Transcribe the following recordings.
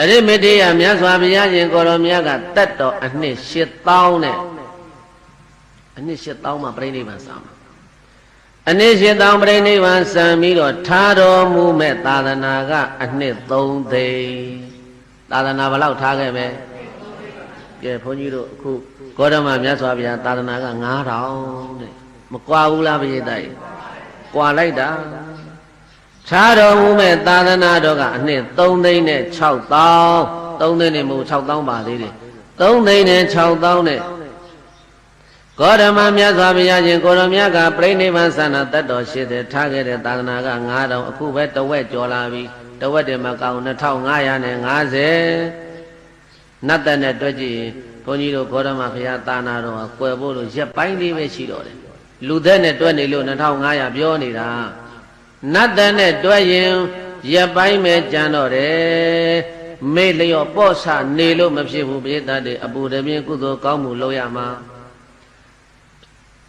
အရိမတေယမြတ်စွာဘုရားရှင်ကိုရောမြတ်ကတတ်တော်အနှစ်8000နဲ့အနှစ်8000မှာပြိဋိဘံစမှာအနှစ်8000ပြိဋိဘံစံပြီးတော့ထားတော်မူမဲ့သာသနာက အနှစ်3သိန်းသာသနာဘယ်လောက်ထားခဲ့ပဲကဲဘုန်းကြီးတို့အခုဂေါတမမြတ်စွာဘုရားသာသနာက9000တဲ့မကွာဘူးလားဘုရားတိုက်ကွာလိုက်တာ ခြားတော်မူမဲ့သာသနာတော်ကအနှစ်3သိန်းနဲ့6000 3သိန်းနဲ့မဟုတ်6000ပါသေးတယ်3သိန်းနဲ့6000နဲ့ကောဓမမြတ်စွာဘုရားရှင်ကိုရမြတ်ကပြိဋိဘံသနာတတ်တော်ရှိတဲ့ထားခဲ့တဲ့သာသနာက9000အခုပဲတဝက်ကျော်လာပြီတဝက်တည်းမကောင်း2550နတ်တဲ့နဲ့တွက်ကြည့်ရင်ဘုန်းကြီးတို့ဂေါတမဘုရားသာနာတော်ကွယ်ဖို့လို့ရက်ပိုင်းလေးပဲရှိတော့တယ်လူသက်နဲ့တွက်နေလို့2500ပြောနေတာ နတ်တဲ့နဲ့တွက်ရင်ရက်ပိုင်းပဲကြံတော့တယ်မေ့လျော့ပေါ့ဆနေလို့မဖြစ်ဘူးပြေတတ်တယ်အပူတပြင်းကုသိုလ်ကောင်းမှုလုပ်ရမှာ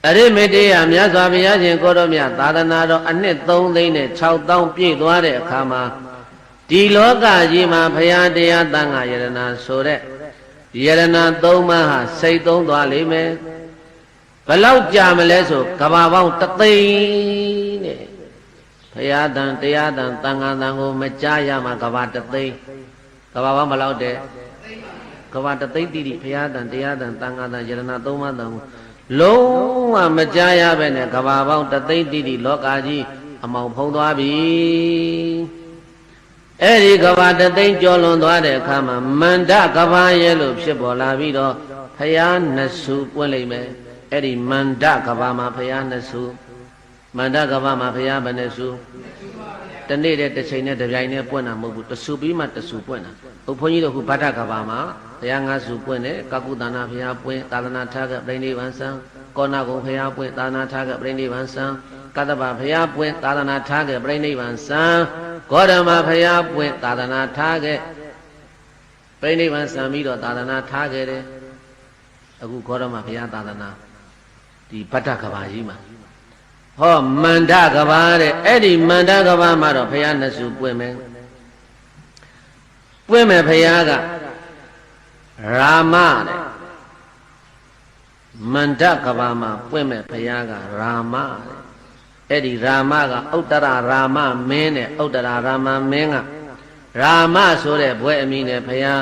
အရိမေတေယမြတ်စွာဘုရားရှင်ကိုတော်မြတ်သာသနာတော်အနှစ်3သိန်းနဲ့6000ပြည့်သွားတဲ့အခါမှာဒီလောကကြီးမှာဘုရားတရားတန်ခါယရနာဆိုတဲ့ယရနာ၃ပါးဟာစိတ်သုံးသွားလိမ့်မယ်ဘလောက်ကြာမလဲဆိုကဘာပေါင်းတသိန်း တဲ့ဘုရားတန်တရားတန်တန်ခါတန်ကိုမကြားရမှာကဘာတသိန်းကဘာပေါင်းဘလောက်တဲ့ကဘာတသိန်းတိတိဘုရားတန်တရားတန်တန်ခါတန်ယရနာ၃ပါးတန်ကိုလုံးဝမကြားရပဲနဲ့ကဘာပေါင်းတသိန်းတိတိလောကကြီးအမောင်ဖုံးသွားပြီအဲ့ဒီကဘာတသိန်းကျော်လွန်သွားတဲ့အခါမှာမန္တကဘာရဲ့လို့ဖြစ်ပေါ်လာပြီးတော့ဖယားနှစ်စုပွင့်လိမ့်မယ်အဲ့ဒီမန္တကဘာမှာဖယားနှစ်စု မန္တကဘာမှာဖယားဘယ်နှစ်စုတနေ့တည်းတစ်ချိန်နဲ့တစ်ပြိုင်နဲ့ပွင့်တာမဟုတ်ဘူးတစုပြီးမှတစုပွင့်တာဟုတ်ဘုန်းကြီးတို့ခုဗဒ္ဒကဘာမှာဘုရားငါးစုပွင့်တယ်ကကုသနာဘုရားပွင့်သာသနာထားကပြိဋိဘံဆံကောဏဂုံဘုရားပွင့်သာသနာထားကပြိဋိဘံဆံကတ္တဗဘုရားပွင့်သာသနာထားကပြိဋိဘံဆံဂေါရမဘုရားပွင့်သာသနာထားကပြိဋိဘံဆံပြီးတော့သာသနာထားခဲ့တယ်အခုဂေါရမဘုရားသာသနာဒီဗဒ္ဒကဘာကြီးမှာ ဟောမန္တကဘာတဲ့အဲ့ဒီမန္တကဘာမှာတော့ဘုရားနှစ်စုပွင့်မယ်ပွင့်မယ်ဘုရားကရာမတဲ့မန္တကဘာမှာပွင့်မဲ့ဘုရားကရာမတဲ့အဲ့ဒီရာမကဥတ္တရရာမမင်းနဲ့ဥတ္တရရာမမင်းကရာမဆိုတဲ့ဘွဲအမိနဲ့ဘုရား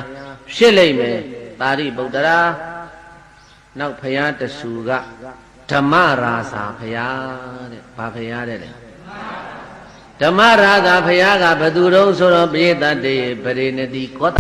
ဖြစ်လိမ့်မယ်တာရိပုတ္တရာနောက်ဘုရားတဆူက ဓမ္မရာသာဘုရားတဲ့ဘာဘုရားတဲ့လေဓမ္မရာသာဘုရားကဘသူတုံးဆိုတော့ပိဋကတေပရိနတိကော